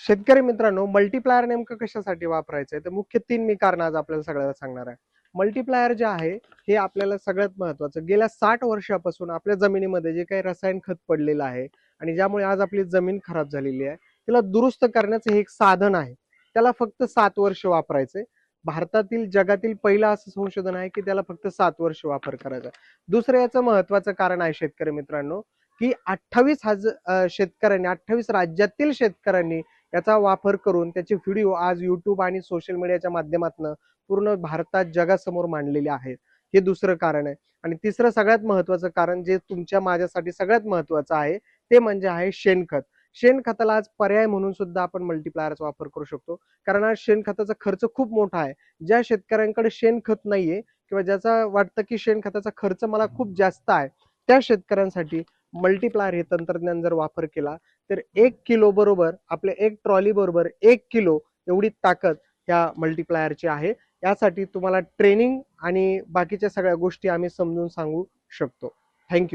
शेतकरी मित्रांनो मल्टीप्लायर नेमकं कशासाठी वापरायचं आहे तर मुख्य तीन मी कारण आज आपल्याला सगळ्याला सांगणार आहे. मल्टीप्लायर जे आहे हे आपल्याला सगळ्यात महत्वाचं. गेल्या साठ वर्षापासून आपल्या जमिनीमध्ये जे काही रसायन खत पडलेलं आहे आणि ज्यामुळे आज आपली जमीन खराब झालेली आहे तिला दुरुस्त करण्याचं हे एक साधन आहे. त्याला फक्त सात वर्ष वापरायचे भारतातील जगातील पहिलं असं संशोधन आहे की त्याला फक्त सात वर्ष वापर करायचा दुसरं याचं महत्वाचं कारण आहे शेतकरी मित्रांनो की अठ्ठावीस हजार शेतकऱ्यांनी अठ्ठावीस राज्यातील शेतकऱ्यांनी याचा वापर करून त्याचे व्हिडिओ आज युट्यूब आणि सोशल मीडियाच्या माध्यमातून पूर्ण भारतात जगासमोर मांडलेले आहेत. हे दुसरं कारण आहे. आणि तिसरं सगळ्यात महत्वाचं कारण जे तुमच्या माझ्यासाठी सगळ्यात महत्वाचं आहे ते म्हणजे आहे शेणखत. शेणखताला आज पर्याय म्हणून सुद्धा आपण मल्टीप्लायरचा वापर करू शकतो. कारण आज शेणखताचा खर्च खूप मोठा आहे. ज्या शेतकऱ्यांकडे शेणखत नाहीये किंवा ज्याचा वाटतं की शेणखताचा खर्च मला खूप जास्त आहे त्या शेतकऱ्यांसाठी मल्टीप्लायर हे तंत्रज्ञान जर वापर केला तर एक किलो बरोबर आपल्या एक ट्रॉली बरोबर एक किलो एवढी ताकद ह्या मल्टीप्लायरची आहे. यासाठी तुम्हाला ट्रेनिंग आणि बाकीच्या सगळ्या गोष्टी आम्ही समजून सांगू शकतो. थँक्यू